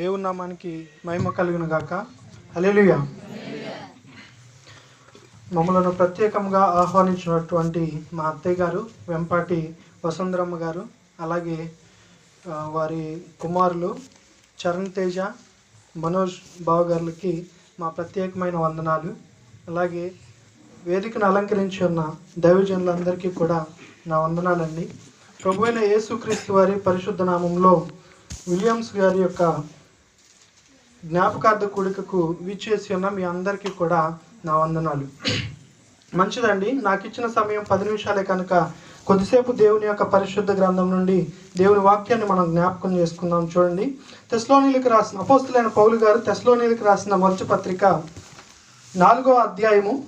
దేవుని నామానికి మహిమ కలుగును గాక. అలెలుయ మమ్మలను ప్రత్యేకంగా ఆహ్వానించినటువంటి మా అత్తయ్య గారు వెంపాటి వసుంధరమ్మ గారు అలాగే వారి కుమారులు చరణ్ తేజ మనోజ్ బావ గారికి మా ప్రత్యేకమైన వందనాలు. అలాగే వేదికను అలంకరించి ఉన్న దైవజనులందరికీ కూడా నా వందనాలండి. ప్రభు అయిన యేసుక్రీస్తు వారి పరిశుద్ధ నామంలో విలియమ్స్ గారి యొక్క జ్ఞాపకార్థ కూడికకు విచ్చేసి ఉన్న మీ అందరికీ కూడా నా వందనాలు. మంచిదండి నాకు ఇచ్చిన సమయం పది నిమిషాలే కనుక. కొద్దిసేపు దేవుని యొక్క పరిశుద్ధ గ్రంథం నుండి దేవుని వాక్యాన్ని మనం జ్ఞాపకం చేసుకుందాం చూడండి. తెస్లోనీలకు రాసిన అపోస్తులైన పౌలు గారు తెస్లోనీలకు రాసిన మొదటి పత్రిక నాలుగో అధ్యాయము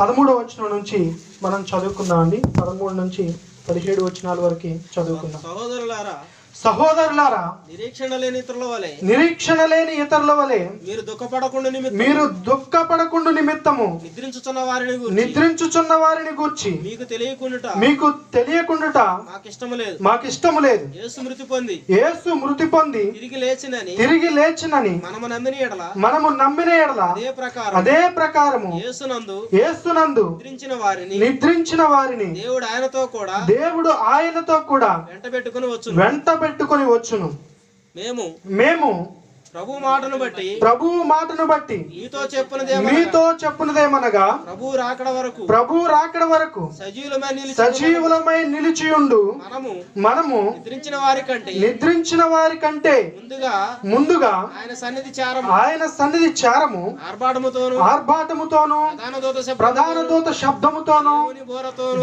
పదమూడో వచనం నుంచి మనం చదువుకుందామండి. పదమూడు నుంచి పదిహేడు వచనాల వరకు చదువుకుందాం. సహోదరులారా సహోదరులారా నిరీక్షణ లేని ఇతరుల వలె నిరీక్షణ లేని ఇతరుల వలె మీరు దుఃఖపడకుండా నిమిత్తం మీరు దుఃఖపడకుండా నిమిత్తము నిద్రించుచున్న వారిని నిద్రించుచున్న వారిని గూర్చి మీకు తెలియకుండా మీకు తెలియకుండుట మాకు ఇష్టము లేదు. మాకు ఇష్టము లేదు. యేసు మృతి పొంది యేసు మృతి పొంది తిరిగి లేచినని తిరిగి లేచినని మనము నమ్మిన ఎడల మనము నమ్మిన ఎడల అదే ప్రకారం అదే ప్రకారము యేసునందు యేసునందు నిద్రించిన వారిని నిద్రించిన వారిని దేవుడు ఆయనతో కూడా దేవుడు ఆయనతో కూడా వెంట పెట్టుకుని వచ్చును. వెంట పెట్టుకొని వచ్చును. మేము మేము ప్రభు మాటను బట్టి ప్రభువు మాటను బట్టి మీతో చెప్పినదేమో మీతో చెప్పునదేమనగా ప్రభు రాకడ వరకు ప్రభు రాకడ వరకు సజీవులమై నిలిచి సజీవులమై నిలిచియుండు మనము మనము నిద్రించిన వారి కంటే నిద్రించిన వారి కంటే ముందుగా ముందుగా ఆయన సన్నిధి చేరము ఆయన సన్నిధి చారము ఆర్భాటముతోను ఆర్భాటముతోను ప్రధాన దూత శబ్దముతోను,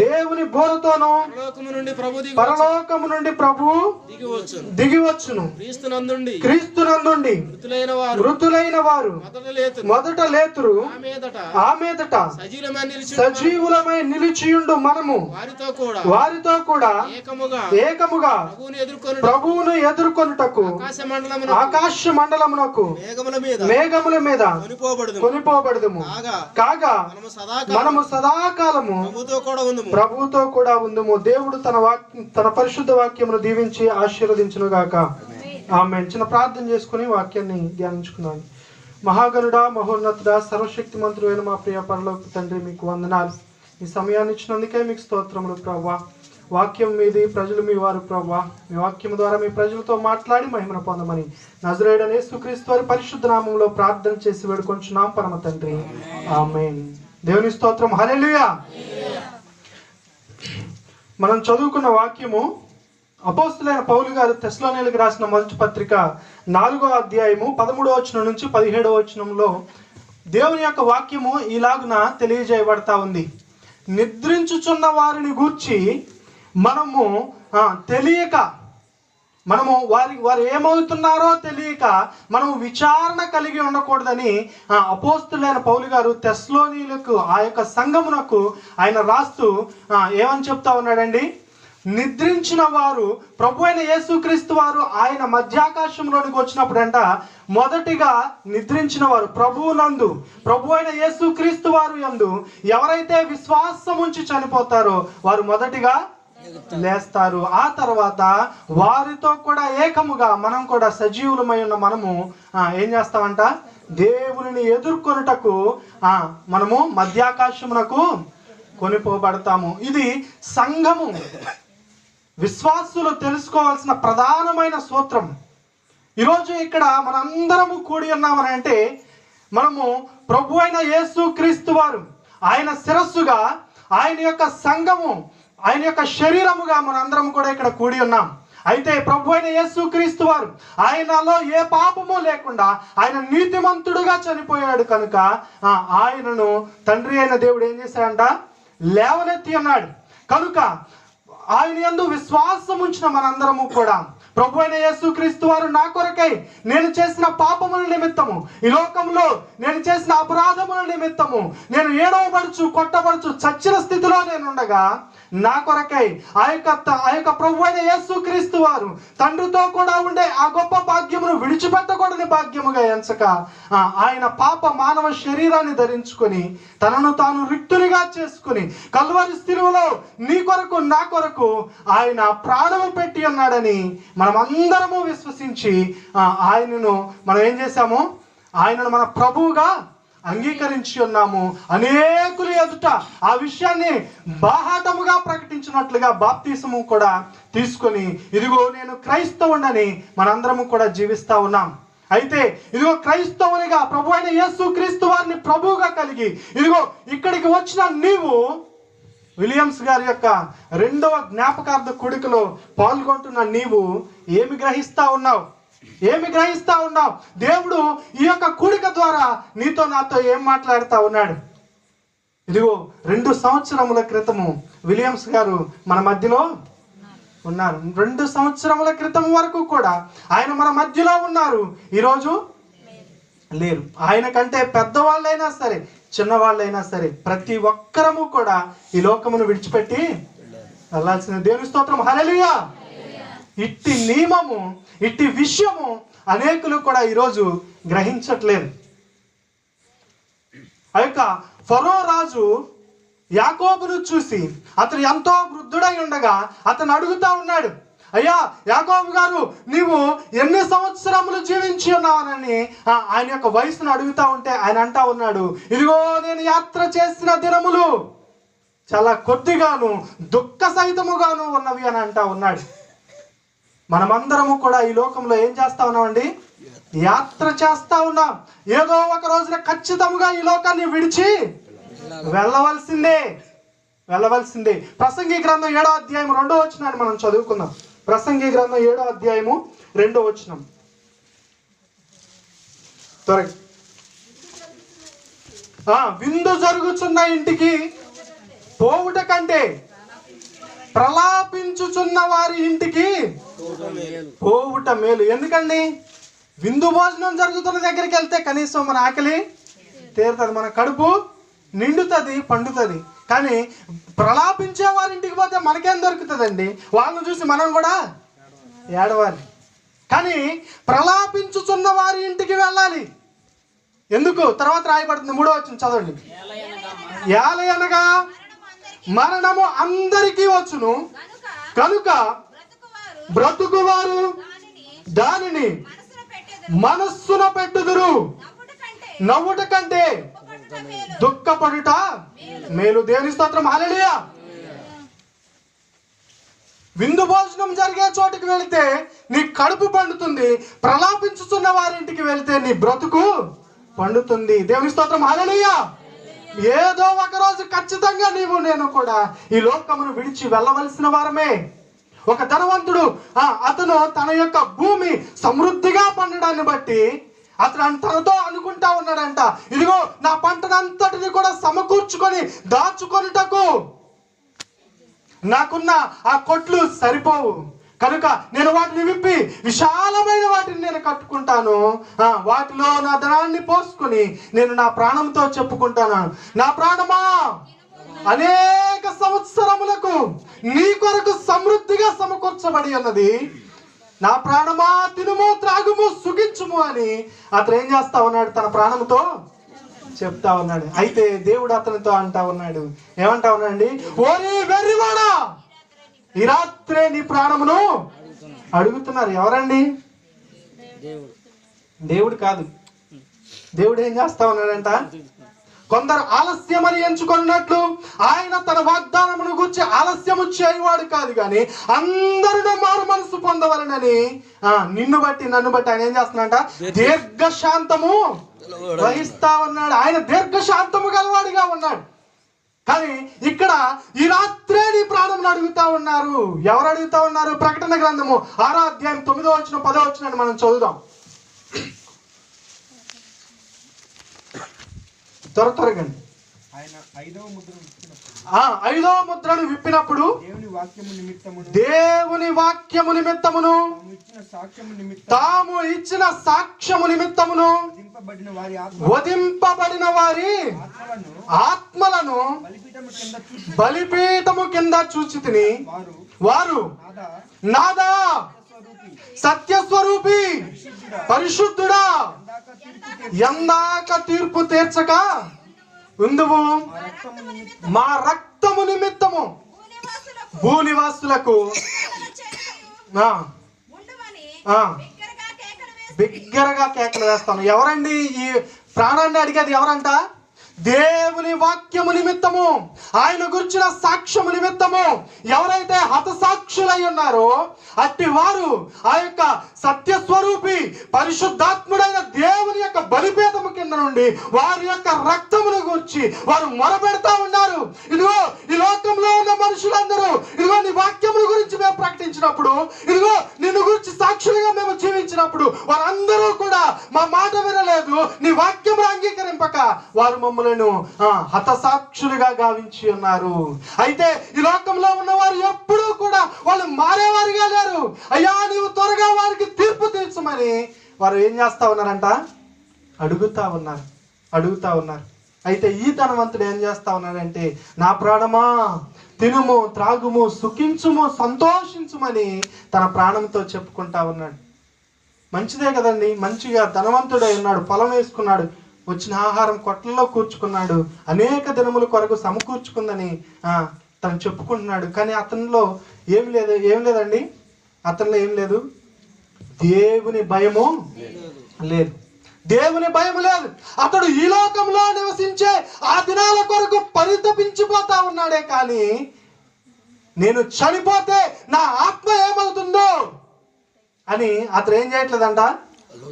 దేవుని బోరతోను పరలోకము నుండి ప్రభు పరలోకము నుండి ప్రభు దిగి వచ్చును. దిగివచ్చును క్రీస్తునందుండి. క్రీస్తునందుండి. మృతులైన వారు మొదట లేతురు. మొదట లేతురు. ఆ మీదట ఆ మీదట సజీలమై నిలిచి సజీవులమై నిలిచియుండు మనము. వారితో కూడా వారితో కూడా ఏకముగా ప్రభువుని ఎదుర్కొని ప్రభువును ఎదుర్కొనుటకు ఆకాశ మండలమున ఆకాశ మండలమునకు మేఘముల మీద కొనిపోబడదు కొనిపోబడదుము. కాగా మనము సదాకాలం మనము సదాకాలము ప్రభుతో కూడా ఉందము. ప్రభువుతో కూడా ఉందము. దేవుడు తన వాక్యం తన పరిశుద్ధ వాక్యమును దీవించి ఆశీర్వదించును గాక ఆమె చిన్న ప్రార్థన చేసుకుని వాక్యాన్ని ధ్యానించుకున్నాను. మహాగరుడ మహోన్నతుడ సర్వశక్తి అయిన మా ప్రియ పరలోక తండ్రి మీకు వందనాలు. ఈ సమయాన్ని ఇచ్చినందుకే మీకు స్తోత్రములు ప్రవ్వా. వాక్యం మీది ప్రజలు మీ వారు ప్రభా మీ వాక్యం ద్వారా మీ ప్రజలతో మాట్లాడి మహిమను పొందమని నజరేడనే సుక్రీస్తు వారి పరిశుద్ధ నామంలో ప్రార్థన చేసి వేడుకొంచున్నాం పరమ తండ్రి. ఆమె దేవుని స్తోత్రం. హరేలుయా మనం చదువుకున్న వాక్యము అపోస్తులైన పౌలు గారు తెస్లోనేలకు రాసిన మొదటి పత్రిక నాలుగో అధ్యాయము పదమూడో వచనం నుంచి పదిహేడో వచనంలో దేవుని యొక్క వాక్యము ఇలాగున తెలియజేయబడతా ఉంది. నిద్రించుచున్న వారిని గూర్చి మనము తెలియక మనము వారి వారు ఏమవుతున్నారో తెలియక మనము విచారణ కలిగి ఉండకూడదని అపోస్తులైన పౌలు గారు తెస్లోనీలకు ఆ యొక్క సంఘమునకు ఆయన రాస్తూ ఏమని చెప్తా ఉన్నాడండి? నిద్రించిన వారు ప్రభు అయిన యేసుక్రీస్తు వారు ఆయన మధ్యాకాశంలోనికి వచ్చినప్పుడంట మొదటిగా నిద్రించిన వారు ప్రభువు నందు ప్రభు అయిన యేసుక్రీస్తు వారు యందు ఎవరైతే విశ్వాసం ఉంచి చనిపోతారో వారు మొదటిగా లేస్తారు. ఆ తర్వాత వారితో కూడా ఏకముగా మనం కూడా సజీవులమై ఉన్న మనము ఏం చేస్తామంట? దేవుని ఎదుర్కొనుటకు మనము మధ్యాకాశమునకు కొనిపోబడతాము. ఇది సంఘము. విశ్వాసులు తెలుసుకోవాల్సిన ప్రధానమైన సూత్రం ఈరోజు ఇక్కడ మనందరము కూడి ఉన్నామని అంటే మనము ప్రభు అయిన యేసు క్రీస్తు వారు ఆయన శిరస్సుగా ఆయన యొక్క సంఘము ఆయన యొక్క శరీరముగా మనందరం కూడా ఇక్కడ కూడి ఉన్నాం. అయితే ప్రభు అయిన యేసు క్రీస్తు వారు ఆయనలో ఏ పాపము లేకుండా ఆయన నీతిమంతుడుగా చనిపోయాడు కనుక ఆయనను తండ్రి అయిన దేవుడు ఏం చేశాడంట? లేవనెత్తి అన్నాడు కనుక ఆయన యందు విశ్వాసం ఉంచిన మనందరము కూడా ప్రభు అయిన యేసుక్రీస్తు వారు నా కొరకై నేను చేసిన పాపముల నిమిత్తము. ఈ లోకంలో నేను చేసిన అపరాధముల నిమిత్తము. నేను ఏడవబడుచు కొట్టబడుచు చచ్చిన స్థితిలో నేను ఉండగా నా కొరకై ఆ యొక్క ఆ యొక్క ప్రభు అయిన యేసుక్రీస్తు వారు తండ్రితో కూడా ఉండే ఆ గొప్ప భాగ్యమును విడిచిపెట్టకూడని భాగ్యముగా ఎంచక ఆయన పాప మానవ శరీరాన్ని ధరించుకొని తనను తాను రిక్తునిగా చేసుకుని కల్వరి స్థిరువులో నీ కొరకు నా కొరకు ఆయన ప్రాణము పెట్టి ఉన్నాడని మనం అందరము విశ్వసించి ఆయనను మనం ఏం చేశాము? ఆయనను మన ప్రభువుగా అంగీకరించి ఉన్నాము. అనేకులు ఎదుట ఆ విషయాన్ని బాహాటముగా ప్రకటించినట్లుగా బాప్తీసము కూడా తీసుకొని ఇదిగో నేను క్రైస్తవుడని మనందరము కూడా జీవిస్తూ ఉన్నాం. అయితే ఇదిగో క్రైస్తవునిగా ప్రభు అయిన యేసు క్రీస్తు వారిని ప్రభువుగా కలిగి ఇదిగో ఇక్కడికి వచ్చిన నీవు విలియమ్స్ గారి యొక్క రెండవ జ్ఞాపకార్థ కొడుకులో పాల్గొంటున్న నీవు ఏమి గ్రహిస్తా ఉన్నావు? ఏమి గ్రహిస్తా ఉన్నావు? దేవుడు ఈ యొక్క కూడిక ద్వారా నీతో నాతో ఏం మాట్లాడుతా ఉన్నాడు? ఇదిగో రెండు సంవత్సరముల క్రితము విలియమ్స్ గారు మన మధ్యలో ఉన్నారు. రెండు సంవత్సరముల క్రితం వరకు కూడా ఆయన మన మధ్యలో ఉన్నారు. ఈరోజు లేరు. ఆయన కంటే పెద్దవాళ్ళైనా సరే చిన్నవాళ్ళైనా సరే ప్రతి ఒక్కరము కూడా ఈ లోకమును విడిచిపెట్టి వెళ్ళాల్సిన దేవుని స్తోత్రం. హరలియా ఇట్టి నియమము ఇట్టి విషయము అనేకులు కూడా ఈరోజు గ్రహించట్లేదు. ఆ యొక్క ఫరో రాజు యాకోబును చూసి అతను ఎంతో వృద్ధుడై ఉండగా అతను అడుగుతా ఉన్నాడు అయ్యా యాకోబు గారు నీవు ఎన్ని సంవత్సరములు జీవించి ఉన్నావనని ఆయన యొక్క వయసును అడుగుతా ఉంటే ఆయన అంటా ఉన్నాడు ఇదిగో నేను యాత్ర చేసిన దినములు చాలా కొద్దిగాను దుఃఖ సహితముగాను ఉన్నవి అని అంటా ఉన్నాడు. మనమందరము కూడా ఈ లోకంలో ఏం చేస్తా ఉన్నామండి? యాత్ర చేస్తా ఉన్నాం. ఏదో ఒక రోజున ఖచ్చితంగా ఈ లోకాన్ని విడిచి వెళ్ళవలసిందే. వెళ్ళవలసిందే. ప్రసంగి గ్రంథం ఏడో అధ్యాయం రెండో వచ్చినాన్ని మనం చదువుకుందాం. ప్రసంగి గ్రంథం ఏడో అధ్యాయము రెండో వచనం. త్వరగా. విందు జరుగుచున్న ఇంటికి పోవుట కంటే ప్రలాపించుచున్న వారి ఇంటికి పోవుట మేలు. ఎందుకండి? విందు భోజనం జరుగుతున్న దగ్గరికి వెళ్తే కనీసం మన ఆకలి తీరుతుంది మన కడుపు నిండుతుంది పండుతుంది. కానీ ప్రలాపించే వారింటికి పోతే మనకేం దొరుకుతుందండి? వాళ్ళని చూసి మనం కూడా ఏడవాలి. కానీ ప్రలాపించుచున్న వారి ఇంటికి వెళ్ళాలి. ఎందుకు? తర్వాత రాయబడుతుంది మూడో వచ్చింది చదవండి. ఏలయనగా మరణము అందరికీ వచ్చును. కనుక బ్రతుకువారు దానిని మనస్సును మనస్సున పెట్టుదురు. నవ్వుట కంటే దుఃఖపడుట మేలు. దేవుని స్తోత్రం. హల్లెలూయా. విందు భోజనం జరిగే చోటుకి వెళితే నీ కడుపు పండుతుంది. ప్రలాపించుతున్న వారింటికి వెళితే నీ బ్రతుకు పండుతుంది. దేవుని స్తోత్రం. హల్లెలూయా. ఏదో ఒక రోజు ఖచ్చితంగా నీవు నేను కూడా ఈ లోకమును విడిచి వెళ్ళవలసిన వారమే. ఒక ధనవంతుడు ఆ, అతను తన యొక్క భూమి సమృద్ధిగా పండడాన్ని బట్టి అతను తనతో అనుకుంటా ఉన్నాడంట. ఇదిగో నా పంటనంతటిని కూడా సమకూర్చుకొని దాచుకొనుటకు నాకున్న ఆ కొట్లు సరిపోవు. కనుక నేను వాటిని విప్పి విశాలమైన వాటిని నేను కట్టుకుంటాను. వాటిలో నా ధనాన్ని పోసుకొని నేను నా ప్రాణంతో చెప్పుకుంటాను. నా ప్రాణమా? అనేక సంవత్సరములకు నీ కొరకు సమృద్ధిగా సమకూర్చబడి ఉన్నది. నా ప్రాణమా తినుము త్రాగుము సుఖించుము అని అతను ఏం చేస్తా ఉన్నాడు? తన ప్రాణంతో చెప్తా ఉన్నాడు. అయితే దేవుడు అతనితో అంటా ఉన్నాడు. ఏమంటా ఉన్నాడండి? ఓరి వెర్రివాడా! ఈ రాత్రే నీ ప్రాణమును అడుగుతున్నారు. ఎవరండి? దేవుడు. కాదు. దేవుడు ఏం చేస్తా ఉన్నాడంట? కొందరు ఆలస్యమని ఎంచుకున్నట్లు ఆయన తన వాగ్దానమును గురించి ఆలస్యము చేయవాడు కాదు కానీ అందరిలో మారు మనసు పొందవలనని ఆ, నిన్ను బట్టి నన్ను బట్టి ఆయన ఏం చేస్తున్నాడంట? దీర్ఘశాంతము వహిస్తా ఉన్నాడు. ఆయన దీర్ఘశాంతము గలవాడిగా ఉన్నాడు. కానీ ఇక్కడ ఈ రాత్రే నీ ప్రాణం అడుగుతా ఉన్నారు. ఎవరు అడుగుతా ఉన్నారు? ప్రకటన గ్రంథము ఆరో అధ్యాయం తొమ్మిదో వచ్చిన పదో వచ్చిన మనం చదువుదాం. త్వర త్వరగండి ఆయన ఐదవ ముద్ర ఇచ్చినప్పుడు ఆ ఐదో ముద్రను విప్పినప్పుడు దేవుని వాక్యము నిమిత్తమును దేవుని వాక్యము నిమిత్తమును తాము ఇచ్చిన సాక్ష్యము నిమిత్తం తాము ఇచ్చిన సాక్ష్యము నిమిత్తమును వధింపబడిన వారి వధింపబడిన వారి ఆత్మలను బలిపీఠము కింద చూచి తిని వారు వారు నాదా సత్యస్వరూపి పరిశుద్ధుడా. తీర్పు ఎందాక తీర్పు తీర్చక ఉందువు. మా రక్తము నిమిత్తము భూనివాసులకు బిగ్గరగా కేకలు వేస్తాను. ఎవరండి ఈ ప్రాణాన్ని అడిగేది ఎవరంట? దేవుని వాక్యము నిమిత్తము ఆయన గురించిన సాక్ష్యము నిమిత్తము ఎవరైతే హతసాక్షులై ఉన్నారో అట్టి వారు ఆ యొక్క సత్యస్వరూపి పరిశుద్ధాత్ముడైన దేవుని యొక్క బలిపేదము కింద నుండి వారి యొక్క రక్తమును గురించి వారు మొరబెడతా ఉన్నారు. ఇదిగో ఈ లోకంలో ఉన్న మనుషులందరూ ఇదిగో నీ వాక్యముల గురించి మేము ప్రకటించినప్పుడు ఇదిగో నిన్ను గురించి సాక్షులుగా మేము జీవించినప్పుడు వారందరూ కూడా మా మాట వినలేదు నీ వాక్యము అంగీకరింపక వారు మమ్మలను హతసాక్షులుగా గావించి ఉన్నారు. అయితే ఈ లోకంలో ఉన్నవారు ఎప్పుడూ కూడా వాళ్ళు మారేవారిగా లేరు. అయ్యా నీవు త్వరగా వారికి తీర్పు తీర్చమని వారు ఏం చేస్తా ఉన్నారంట? అడుగుతా ఉన్నారు. అడుగుతా ఉన్నారు. అయితే ఈ ధనవంతుడు ఏం చేస్తా ఉన్నాడంటే నా ప్రాణమా తినుము త్రాగుము సుఖించుము సంతోషించుమని తన ప్రాణంతో చెప్పుకుంటా ఉన్నాడు. మంచిదే కదండి. మంచిగా ధనవంతుడై ఉన్నాడు పొలం వేసుకున్నాడు. వచ్చిన ఆహారం కొట్లలో కూర్చుకున్నాడు. అనేక దినముల కొరకు సమకూర్చుకుందని ఆ, తను చెప్పుకుంటున్నాడు. కానీ అతనిలో ఏం లేదు ఏం లేదండి? అతనిలో ఏం లేదు? దేవుని భయము లేదు. దేవుని భయం లేదు. అతడు ఈ లోకంలో నివసించే ఆ దినాల కొరకు పరితపించిపోతా ఉన్నాడే కానీ నేను చనిపోతే నా ఆత్మ ఏమవుతుందో అని అతను ఏం చేయట్లేదంట?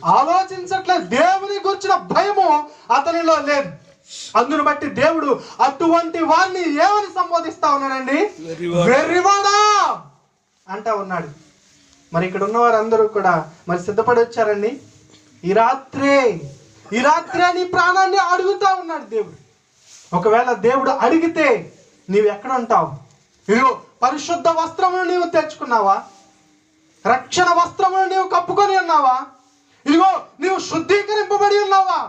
ఆలోచించట్లేదు. దేవుని గురించిన భయము అతనిలో లేదు. అందును బట్టి దేవుడు అటువంటి వారిని ఏమని సంబోధిస్తా ఉన్నాడండి? వెర్రివాడా. అంటా ఉన్నాడు. మరి ఇక్కడ ఉన్న వారందరూ కూడా మరి సిద్ధపడి వచ్చారండి? ఈ రాత్రే ఈ రాత్రే నీ ప్రాణాన్ని అడుగుతా ఉన్నాడు దేవుడు. ఒకవేళ దేవుడు అడిగితే నీవు ఎక్కడ ఉంటావు? ఇదిగో పరిశుద్ధ వస్త్రమును నీవు తెచ్చుకున్నావా? రక్షణ వస్త్రమును నీవు కప్పుకొని ఉన్నావా? ఇదిగో నీవు శుద్ధీకరింపబడి ఉన్నావా?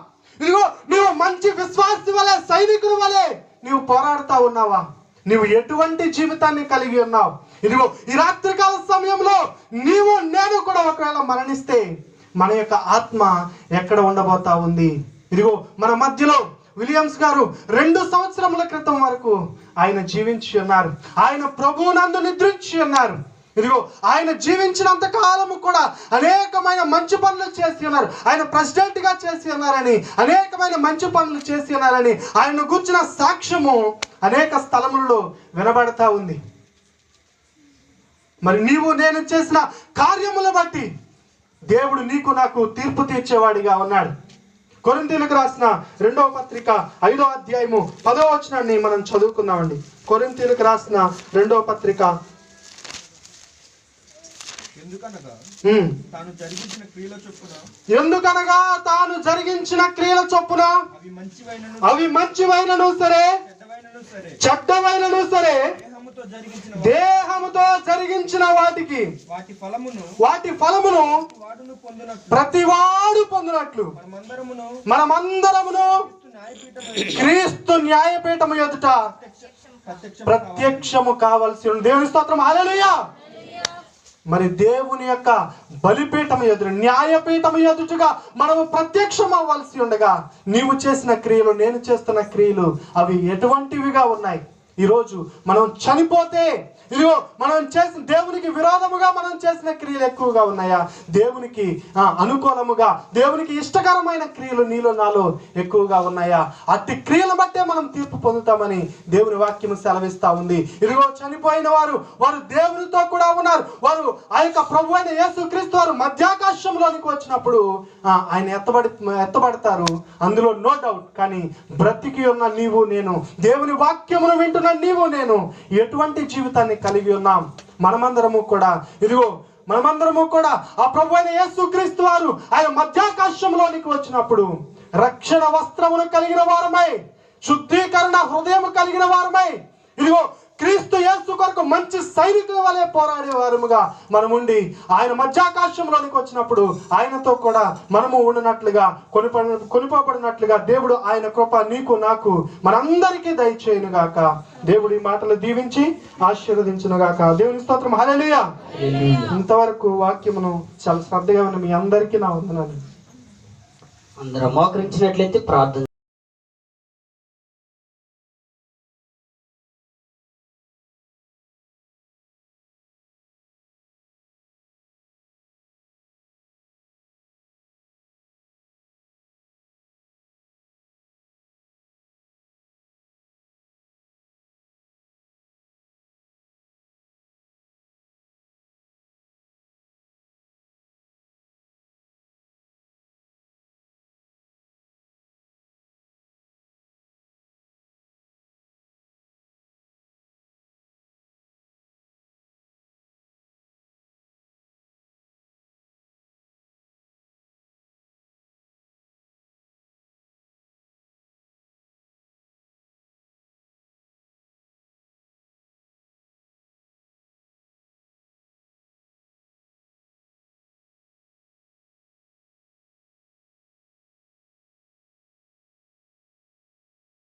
ఇదిగో నీవు మంచి విశ్వాసి వలె సైనికుడు వలె నీవు పోరాడుతా ఉన్నావా? నీవు ఎటువంటి జీవితాన్ని కలిగి ఉన్నావు? ఇదిగో ఈ రాత్రికాల సమయంలో నీవు నేను కూడా ఒకవేళ మరణిస్తే మన యొక్క ఆత్మ ఎక్కడ ఉండబోతా ఉంది? ఇదిగో మన మధ్యలో విలియమ్స్ గారు రెండు సంవత్సరముల క్రితం వరకు ఆయన జీవించి ఉన్నారు. ఆయన ప్రభువునందు నిద్రించి ఉన్నారు. ఇదిగో ఆయన జీవించినంత కాలము కూడా అనేకమైన మంచి పనులు చేసి ఉన్నారు. ఆయన ప్రెసిడెంట్గా చేసి ఉన్నారని అనేకమైన మంచి పనులు చేసి ఉన్నారని ఆయన కూర్చున్న సాక్ష్యము అనేక స్థలములలో వినబడతా ఉంది. మరి నీవు నేను చేసిన కార్యముల బట్టి దేవుడు నీకు నాకు తీర్పు తీర్చేవాడిగా ఉన్నాడు. కొరింతీలకు రాసిన రెండవ పత్రిక ఐదో అధ్యాయము పదో వచనాన్ని మనం చదువుకుందామండి. కొరింతీలకు రాసిన రెండవ పత్రిక తాను జరిగించిన క్రియల చొప్పున ఎందుకనగా తాను జరిగించిన క్రియల చొప్పున అవి మంచివైనను సరే చెడ్డవైనను సరే. దేహముతో జరిగించిన వాటికి వాటి ఫలమును వాటి ఫలమును పొందినట్లు. ప్రతివాడు పొందినట్లు. మనమందరమును క్రీస్తు న్యాయపీఠం క్రీస్తు న్యాయపీఠము ఎదుట ప్రత్యక్షం ప్రత్యక్షము కావలసి ఉంది. దేవుని స్తోత్రం. హల్లెలూయా. మరి దేవుని యొక్క బలిపీఠం ఎదురు న్యాయపీఠం ఎదుటగా మనము ప్రత్యక్షం అవ్వాల్సి ఉండగా నీవు చేసిన క్రియలు నేను చేస్తున్న క్రియలు అవి ఎటువంటివిగా ఉన్నాయి? ఈరోజు మనం చనిపోతే ఇదిగో మనం చేసిన దేవునికి విరోధముగా మనం చేసిన క్రియలు ఎక్కువగా ఉన్నాయా? దేవునికి అనుకూలముగా దేవునికి ఇష్టకరమైన క్రియలు నీలో నాలో ఎక్కువగా ఉన్నాయా? అట్టి క్రియలు బట్టే మనం తీర్పు పొందుతామని దేవుని వాక్యం సెలవిస్తా ఉంది. ఇదిగో చనిపోయిన వారు వారు దేవునితో కూడా ఉన్నారు. వారు ఆ యొక్క ప్రభు అయిన యేసుక్రీస్తు వారు మధ్యాకాశంలోనికి వచ్చినప్పుడు ఆయన ఎత్తబడి ఎత్తబడతారు. అందులో నో డౌట్ కానీ బ్రతికి ఉన్న నీవు నేను దేవుని వాక్యమును వింటున్న నీవు నేను ఎటువంటి జీవితాన్ని కలిగి ఉన్నాం. మనమందరము కూడా ఇదిగో మనమందరము కూడా ఆ ప్రభు అయిన యేసుక్రీస్తు వారు ఆయన మధ్యాకాశంలోనికి వచ్చినప్పుడు రక్షణ వస్త్రమును కలిగిన వారమై శుద్ధీకరణ హృదయం కలిగిన వారమై ఇదిగో క్రీస్తు యేసు కొరకు మంచి సైనికుల వలె పోరాడే వారముగా మనముండి ఆయన మధ్యాకాశంలోనికి వచ్చినప్పుడు ఆయనతో కూడా మనము ఉండినట్లుగా కొనిప కొనిపోబడినట్లుగా దేవుడు ఆయన కృప నీకు నాకు మనందరికీ దయచేయును గాక దేవుడు ఈ మాటలు దీవించి ఆశీర్వదించును గాక దేవుని స్తోత్రం. హల్లెలూయా. ఇంతవరకు వాక్యమును చాలా శ్రద్ధగా ఉన్న మీ అందరికీ నా వందనాలు. అందరం మోకరించినట్లయితే ప్రార్థన